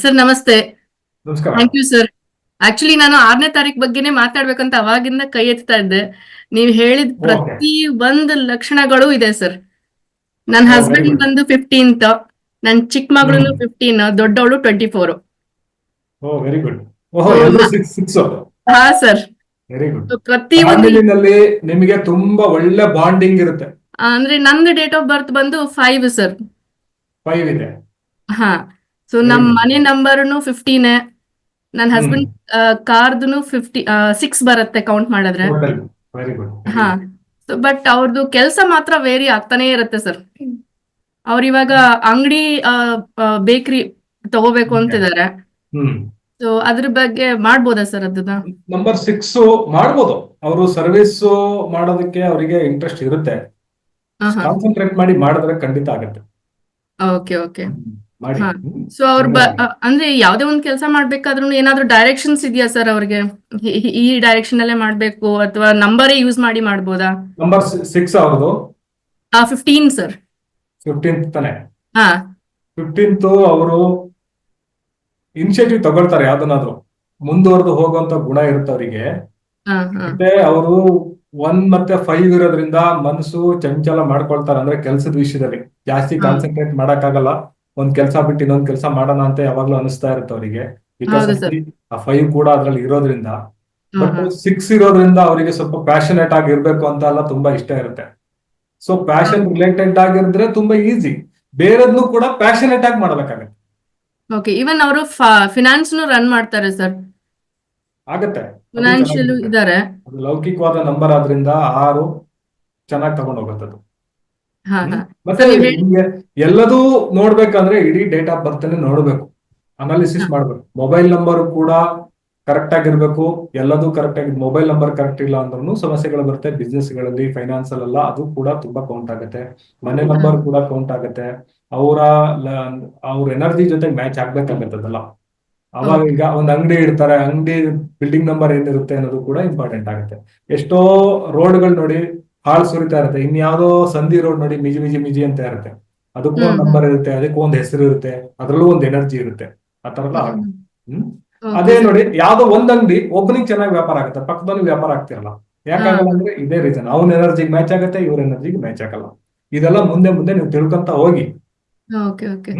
Sir ನಮಸ್ತೆ. ನಮಸ್ಕಾರ. Thank you sir actually ನಾನು ಆರನೇ ತಾರೀಕ್ ಬಗ್ಗೆನೆ ಮಾತಾಡ್ಬೇಕಂತ ಅವಾಗಿಂದ ಕೈ ಎತ್ತಾ ಇದ್ದೆ. ನೀವು ಹೇಳಿದ ಪ್ರತಿ ಒಂದ್ ಲಕ್ಷಣಗಳು ಇದೆ ಸರ್ ನನ್ನ ಹಸ್ಬೆಂಡ್ ಬಂದು ಫಿಫ್ಟೀನ್ತ್ ನನ್ ಚಿಕ್ಕ ಮಗಳು. ಫಿಫ್ಟೀನ್ ದೊಡ್ಡವಳು ಟ್ವೆಂಟಿ ಫೋರ್ ಹಾ ಸರ್ ಪ್ರತಿ ನಿಮಗೆ ತುಂಬಾ ಒಳ್ಳೆ ಬಾಂಡಿಂಗ್ ಇರುತ್ತೆ. ಅಂದ್ರೆ ನಂದು ಡೇಟ್ ಆಫ್ ಬರ್ತ್ ಬಂದು ಫೈವ್ ಸರ್ ಫೈವ್ ಇದೆ. ಹಾ. ಸೊ ನಮ್. ಮನೆ ನಂಬರ್ನು ಫಿಫ್ಟೀನ್ ನನ್ನ ಹಸ್ಬೆಂಡ್ ಕಾರ್ದು ಫಿಫ್ಟಿ ಸಿಕ್ಸ್ ಬರುತ್ತೆ ಕೌಂಟ್ ಮಾಡಿದ್ರೆ. ಹಾ. ಬಟ್ ಅವ್ರದ್ದು ಕೆಲಸ ಮಾತ್ರ ವೇರಿ ಆಗ್ತಾನೆ ಇರುತ್ತೆ ಸರ್ ಅವ್ರ ಇವಾಗ ಅಂಗಡಿ ಬೇಕರಿ ತಗೋಬೇಕು ಅಂತಿದ್ದಾರೆ ಇದಾರೆ ಸೊ ಅದ್ರ ಬಗ್ಗೆ ಮಾಡ್ಬೋದಾ ಸರ್ ಅದನ್ನ ನಂಬರ್ ಸಿಕ್ಸ್ ಮಾಡ್ಬೋದು. ಅವರು ಸರ್ವಿಸ್ ಮಾಡೋದಕ್ಕೆ ಅವರಿಗೆ ಇಂಟ್ರೆಸ್ಟ್ ಇರುತ್ತೆ. ಕಾನ್ಸಂಟ್ರೇಟ್ ಮಾಡಿ ಮಾಡಿದ್ರೆ ಖಂಡಿತ ಆಗುತ್ತೆ. ಓಕೆ ಓಕೆ ಮಾಡಿ. ಸೊ ಅವ್ರ ಅಂದ್ರೆ ಯಾವ್ದೇ ಒಂದ್ ಕೆಲಸ ಮಾಡ್ಬೇಕಾದ್ರೂ ಏನಾದ್ರೂ ಡೈರೆಕ್ಷನ್ಸ್ ಇದೆಯಾ ಸರ್ ಅವ್ರಿಗೆ? ಈ- ಡೈರೆಕ್ಷನ್ ಅಲ್ಲೇ ಮಾಡ್ಬೇಕು ಅಥವಾ ನಂಬರ್ ಯೂಸ್ ಮಾಡಿ ಮಾಡ್ಬೋದಾ? ನಂಬರ್ ಸಿಕ್ಸ್ ಅವ್ರದ್ದು ಫಿಫ್ಟೀನ್ ಸರ್ ಫಿಫ್ಟೀನ್ತ್ ತಾನೆ. ಹಾ. ಫಿಫ್ಟೀನ್ತ್ ಅವರು ಇನಿಷಿಯೇಟಿವ್ ತಗೊಳ್ತಾರೆ ಯಾವ್ದನ್ನಾದ್ರು. ಮುಂದುವರೆದು ಹೋಗುವಂತ ಗುಣ ಇರುತ್ತೆ ಅವರಿಗೆ. ಮತ್ತೆ ಅವರು ಒನ್ ಮತ್ತೆ ಫೈವ್ ಇರೋದ್ರಿಂದ ಮನಸ್ಸು ಚಂಚಲ ಮಾಡ್ಕೊಳ್ತಾರೆ. ಅಂದ್ರೆ ಕೆಲಸದ ವಿಷಯದಲ್ಲಿ. ಜಾಸ್ತಿ ಕಾನ್ಸಂಟ್ರೇಟ್ ಮಾಡಕ್ ಆಗಲ್ಲ ಒಂದ್ ಕೆಲಸ ಬಿಟ್ಟು ಇನ್ನೊಂದ್ ಕೆಲಸ ಮಾಡೋಣ ಅಂತ ಯಾವಾಗ್ಲೂ ಅನಿಸ್ತಾ ಇರುತ್ತೆ ಅವರಿಗೆ. ಆ ಫೈವ್ ಕೂಡ ಅದ್ರಲ್ಲಿ ಇರೋದ್ರಿಂದ. ಬಟ್ ಸಿಕ್ಸ್ ಇರೋದ್ರಿಂದ ಅವರಿಗೆ ಸ್ವಲ್ಪ ಪ್ಯಾಷನೇಟ್ ಆಗಿರ್ಬೇಕು ಅಂತ ಎಲ್ಲ ತುಂಬಾ ಇಷ್ಟ ಇರುತ್ತೆ. ಸೊ ಪ್ಯಾಷನ್ ರಿಲೇಟೆಡ್ ಆಗಿದ್ರೆ ತುಂಬಾ ಈಸಿ ಬೇರೆದ್ನು ಕೂಡ ಪ್ಯಾಷನೇಟ್ ಆಗಿ ಮಾಡ್ಬೇಕಾಗತ್ತೆ. ಓಕೆ ಇವನ್ ಅವರು ಫಿನಾನ್ಸ್ ರನ್ ಮಾಡ್ತಾರೆ ಸರ್. ಆಗತ್ತೆ. ಫೈನಾನ್ಷಿಯಲ್ ಇದಾರೆ. ಲೌಕಿಕವಾದ ನಂಬರ್ ಆದ್ರಿಂದ ಆರು ಚೆನ್ನಾಗಿ ತಗೊಂಡ್ ಹೋಗುತ್ತೆ ಅದು ಹಾ ಹಾ. ಮತ್ತೆ ಎಲ್ಲದೂ ನೋಡ್ಬೇಕಂದ್ರೆ ಇಡೀ ಡೇಟ್ ಆಫ್ ಬರ್ತ್ ನೋಡ್ಬೇಕು ಅನಾಲಿಸಿಸ್ ಮಾಡ್ಬೇಕು. ಮೊಬೈಲ್ ನಂಬರ್ ಕೂಡ ಕರೆಕ್ಟ್ ಆಗಿರ್ಬೇಕು. ಎಲ್ಲದೂ ಕರೆಕ್ಟ್ ಆಗಿ ಮೊಬೈಲ್ ನಂಬರ್ ಕರೆಕ್ಟ್ ಇಲ್ಲ ಅಂದ್ರೂ ಸಮಸ್ಯೆಗಳು ಬರುತ್ತೆ. ಬಿಸ್ನೆಸ್ಗಳಲ್ಲಿ ಫೈನಾನ್ಸ್ ಅಲ್ಲೆಲ್ಲ ಅದು ಕೂಡ ತುಂಬಾ ಕೌಂಟ್ ಆಗುತ್ತೆ. ಮನೆ ನಂಬರ್ ಕೂಡ ಕೌಂಟ್ ಆಗುತ್ತೆ. ಅವರ ಅವ್ರ ಎನರ್ಜಿ ಜೊತೆ ಮ್ಯಾಚ್ ಆಗ್ಬೇಕಾಗತ್ತದಲ್ಲ. ಅವಾಗ ಈಗ ಒಂದ್ ಅಂಗಡಿ ಇಡ್ತಾರೆ ಅಂಗಡಿ ಬಿಲ್ಡಿಂಗ್ ನಂಬರ್ ಏನಿರುತ್ತೆ ಅನ್ನೋದು ಕೂಡ ಇಂಪಾರ್ಟೆಂಟ್ ಆಗುತ್ತೆ. ಎಷ್ಟೋ ರೋಡ್ಗಳು ನೋಡಿ ಹಾಳು ಸುರಿತಾ ಇರುತ್ತೆ ಇನ್ಯಾವುದೋ ಸಂಧಿ ರೋಡ್ ನೋಡಿ ಮಿಜಿ ಮಿಜಿ ಮಿಜಿ ಅಂತ ಇರುತ್ತೆ. ಅದಕ್ಕೂ ಒಂದು ನಂಬರ್ ಇರುತ್ತೆ ಅದಕ್ಕೂ ಒಂದ್ ಹೆಸರು ಇರುತ್ತೆ ಅದ್ರಲ್ಲೂ ಒಂದ್ ಎನರ್ಜಿ ಇರುತ್ತೆ. ಆ ತರ ಎಲ್ಲ ಹ್ಮ್. ಅದೇ ನೋಡಿ ಯಾವ್ದೋ ಒಂದ್ ಅಂಗಡಿ ಒಬ್ಬನಿಗೆ ಚೆನ್ನಾಗಿ ವ್ಯಾಪಾರ ಆಗುತ್ತೆ ಪಕ್ಕದಲ್ಲಿ ವ್ಯಾಪಾರ ಆಗ್ತಿರಲ್ಲ. ಯಾಕಾಗಲ್ಲ ಅಂದ್ರೆ ಇದೇ ರೀಸನ್ ಅವನ ಎನರ್ಜಿಗೆ ಮ್ಯಾಚ್ ಆಗುತ್ತೆ ಇವ್ರ ಎನರ್ಜಿಗೆ ಮ್ಯಾಚ್ ಆಗಲ್ಲ. ಇದೆಲ್ಲ ಮುಂದೆ ಮುಂದೆ ನೀವು ತಿಳ್ಕೊಂತ ಹೋಗಿ. Okay okay